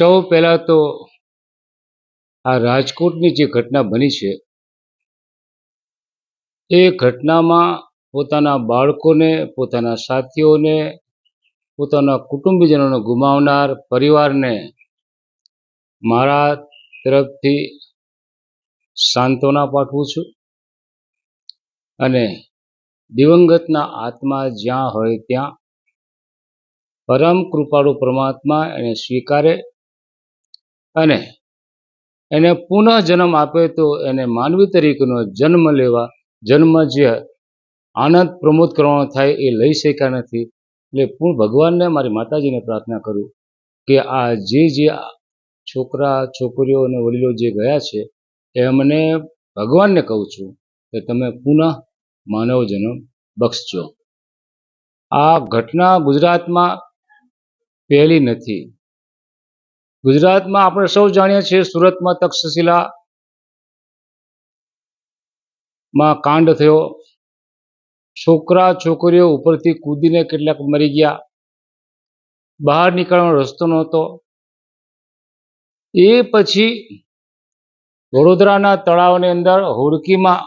સૌ પહેલાં તો આ રાજકોટની જે ઘટના બની છે, એ ઘટનામાં પોતાના બાળકોને, પોતાના સાથીઓને, પોતાના કુટુંબીજનોને ગુમાવનાર પરિવારને મારા તરફથી સાંત્વના પાઠવું છું. અને દિવંગતના આત્મા જ્યાં હોય ત્યાં પરમ કૃપાળુ પરમાત્મા એને સ્વીકારે અને એને પુનઃ જન્મ આપે તો એને માનવી તરીકેનો જન્મ લેવા, જન્મ જે આનંદ પ્રમોદ કરવાનો થાય એ લઈ શક્યા નથી. એટલે હું ભગવાનને મારી માતાજીને પ્રાર્થના કરું કે આ જે જે છોકરા, છોકરીઓ અને વડીલો જે ગયા છે એમને ભગવાનને કહું છું કે તમે પુનઃ માનવ જન્મ બક્ષજો. આ ઘટના ગુજરાતમાં પહેલી નથી. ગુજરાતમાં આપણે સૌ જાણીએ છીએ સુરતમાં તક્ષશિલા માં કાંડ થયો. છોકરા છોકરીઓ ઉપરથી કૂદીને કેટલાક મરી ગયા. બહાર નીકળવાનો રસ્તો નહોતો. એ પછી વડોદરાના તળાવની અંદર હોડકીમાં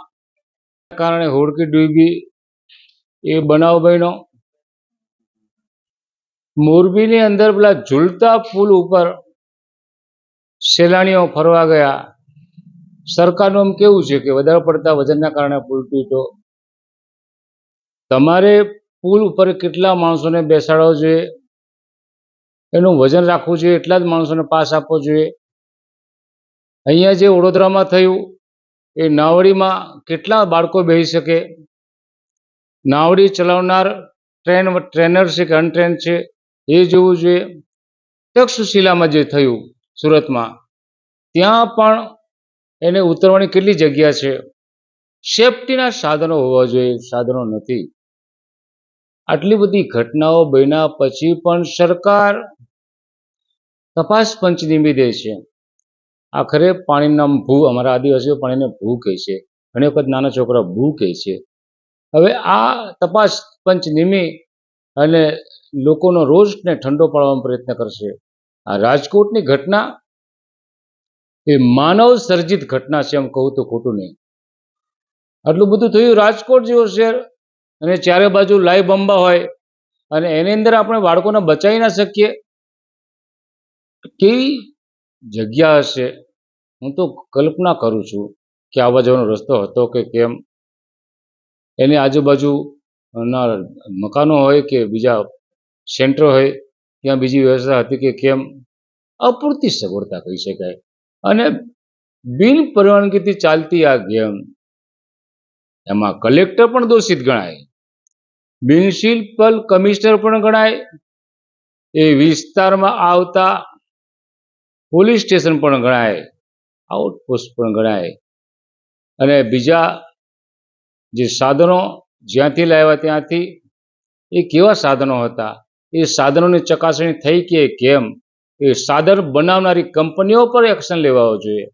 કારણે હોડકી ડૂબી, એ બનાવ બન્યો. મોરબીની અંદર પેલા ઝૂલતા પુલ ઉપર સહેલાણીઓ ફરવા ગયા. સરકારનું આમ કેવું છે કે વધારે પડતા વજનના કારણે પુલ તૂટ્યો? તમારે પુલ ઉપર કેટલા માણસોને બેસાડવા જોઈએ? એનું વજન રાખવું જોઈએ, એટલા જ માણસોને પાસ આપવો જોઈએ? અહીંયા જે વડોદરામાં થયું, એ નાવડીમાં કેટલા બાળકો બેસી શકે? નાવડી ચલાવનાર ટ્રેન ટ્રેનર છે કે અનટ્રેન છે, એ જોવું જોઈએ. તક્ષશિલામાં જે થયું સુરતમાં. ત્યાં પણ એને ઉતરવાની કેટલી જગ્યા છે? સેફટીના સાધનો હોવા જોઈએ, સાધનો નથી. આટલી બધી ઘટનાઓ બન્યા પછી પણ સરકાર તપાસ પંચ નીમી દે છે. આખરે પાણીના ભૂ, અમારા આદિવાસીઓ પાણીને ભૂ કહે છે. ઘણી વખત નાના છોકરા ભૂ કહે છે. હવે આ તપાસ પંચ નિમી અને લોકોનો રોષને ઠંડો પાડવાનો પ્રયત્ન કરશે. આ રાજકોટની ઘટના એ માનવ સર્જિત ઘટના છે એમ કહું તો ખોટું નહીં. આટલું બધું થયું રાજકોટ જેવો શહેર અને ચારે બાજુ લાઈ બંબા હોય અને એની અંદર આપણે બાળકોને બચાવી ના શકીએ. કેવી જગ્યા હશે? હું તો કલ્પના કરું છું કે આવવા જવાનો રસ્તો હતો કે કેમ? એની આજુબાજુ ના મકાનો હોય કે બીજા સેન્ટર હોય ત્યાં બીજી વ્યવસ્થા હતી કે કેમ અપૂરતી સગવડતા કહી શકાય. અને બિન પરવાનગીથી ચાલતી આ ગેમ, એમાં કલેક્ટર પણ દોષિત ગણાય મ્યુનિસિપલ કમિશનર પણ ગણાય, એ વિસ્તારમાં આવતા પોલીસ સ્ટેશન પણ ગણાય, આઉટપોસ્ટ પણ ગણાય. અને બીજા જે સાધનો જ્યાંથી લાવ્યા ત્યાંથી એ કેવા સાધનો હતા? એ સાધનોની ચકાસણી થઈ કે કેમ? એ સાધન બનાવનારી કંપનીઓ પર એક્શન લેવાવો જોઈએ.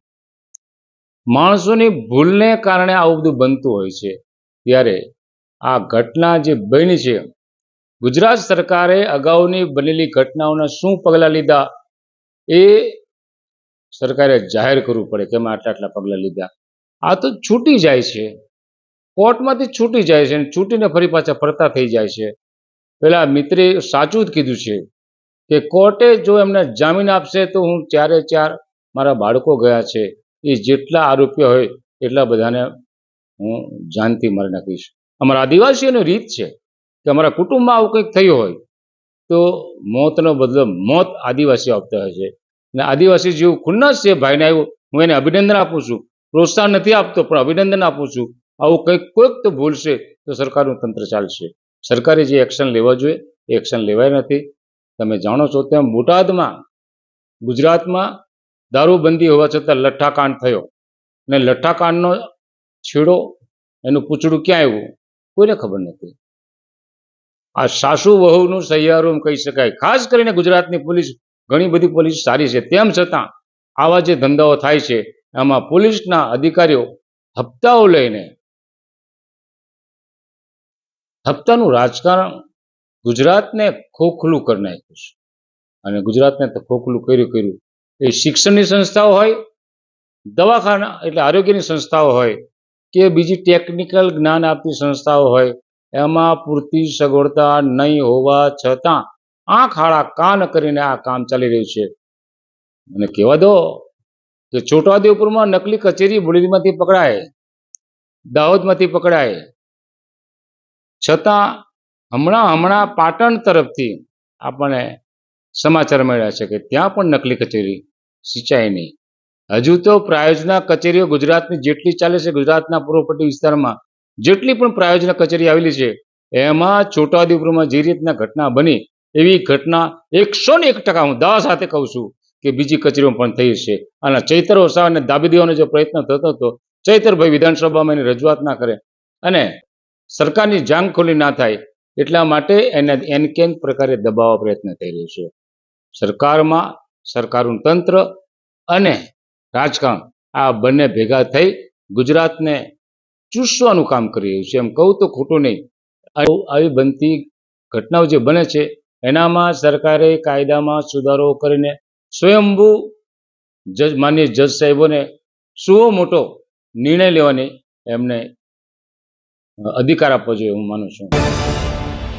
માણસોની ભૂલને કારણે આવું બધું બનતું હોય છે. ત્યારે આ ઘટના જે બની છે, ગુજરાત સરકારે અગાઉની બનેલી ઘટનાઓના શું પગલાં લીધા? એ સરકારે જાહેર કરવું પડે કે આટલા આટલા પગલાં લીધા. આ તો છૂટી જાય છે. કોર્ટમાંથી છૂટી જાય છે અને છૂટીને ફરી પાછા ફરતા થઈ જાય છે. પેલા મિત્રે સાચું જ કીધું છે કે કોર્ટે જો એમને જામીન આપશે તો હું ચારે ચાર મારા બાળકો ગયા છે. એ જેટલા આરોપીઓ હોય એટલા બધાને હું જાનથી મારી નાખીશ. અમારા આદિવાસીઓની રીત છે કે અમારા કુટુંબમાં આવું કંઈક થયું હોય તો મોતનો બદલો મોત આદિવાસીઓ આપતા હોય છે. અને આદિવાસી જેવું ખુન્નસ છે ભાઈને આવ્યું, હું એને અભિનંદન આપું છું. પ્રોત્સાહન નથી આપતો, પણ અભિનંદન આપું છું. આવું કંઈક કોઈક તો ભૂલશે તો સરકારનું તંત્ર ચાલશે. સરકારે જે એક્શન લેવા જોઈએ, એ એક્શન લેવાય નથી. તમે જાણો છો તેમ બોટાદમાં, ગુજરાતમાં દારૂબંધી હોવા છતાં લઠ્ઠાકાંડ થયો. ને લઠ્ઠાકાંડનો છેડો એનું પૂછડું ક્યાં આવ્યું? કોઈને ખબર નથી. આ સાસુ વહુનું સહિયારું કહી શકાય. ખાસ કરીને ગુજરાતની પોલીસ, ઘણી બધી પોલીસ સારી છે. તેમ છતાં આવા જે ધંધાઓ થાય છે એમાં પોલીસના અધિકારીઓ હપ્તાઓ લઈને હપ્તાનું રાજકારણ ગુજરાતને ખોખલું કરી નાખ્યું છે. અને ગુજરાતને તો ખોખલું કર્યું કર્યું. એ શિક્ષણની સંસ્થાઓ હોય, દવાખાના એટલે આરોગ્યની સંસ્થાઓ હોય, કે બીજી ટેકનિકલ જ્ઞાન આપતી સંસ્થાઓ હોય, એમાં પૂરતી સગવડતા નહીં હોવા છતાં આંખ આડા કાન કરીને આ કામ ચાલી રહ્યું છે. અને કહેવા દો કે છોટાઉદેપુરમાં નકલી કચેરી બોડેલીમાંથી પકડાય, દાહોદમાંથી પકડાય છતાં હમણાં હમણાં પાટણ તરફથી આપણને સમાચાર મળ્યા છે કે ત્યાં પણ નકલી કચેરી સિંચાઈ નહીં. હજુ તો પ્રાયોજના કચેરીઓ ગુજરાતની જેટલી ચાલે છે, ગુજરાતના પૂર્વપટ્ટી વિસ્તારમાં જેટલી પણ પ્રાયોજના કચેરી આવેલી છે, એમાં છોટાઉદેપુરમાં જે રીતના ઘટના બની, એવી ઘટના એકસો ને એક ટકા હું દાવા સાથે કહું છું કે બીજી કચેરીઓ પણ થઈ છે. અને ચૈતર વસાવાને દાબી દેવાનો જે પ્રયત્ન થતો હતો ચૈતરભાઈ વિધાનસભામાં એની રજૂઆત ના કરે. અને સરકારની જાંગ ખોલી ના થાય એટલા માટે એને એન કેન પ્રકારે દબાવવા પ્રયત્ન થઈ રહ્યો છે. સરકારમાં સરકારનું તંત્ર અને રાજકારણ આ બંને ભેગા થઈ ગુજરાતને ચૂસવાનું કામ કરી રહ્યું છે. એમ કહું તો ખોટું નહીં. આવું- બનતી ઘટનાઓ જે બને છે એનામાં સરકારે કાયદામાં સુધારો કરીને સ્વયંભૂ જજ માન્ય જજ સાહેબોને સુઓ મોટો નિર્ણય લેવાની એમને અધિકાર આપવો જોઈએ હું માનું છું.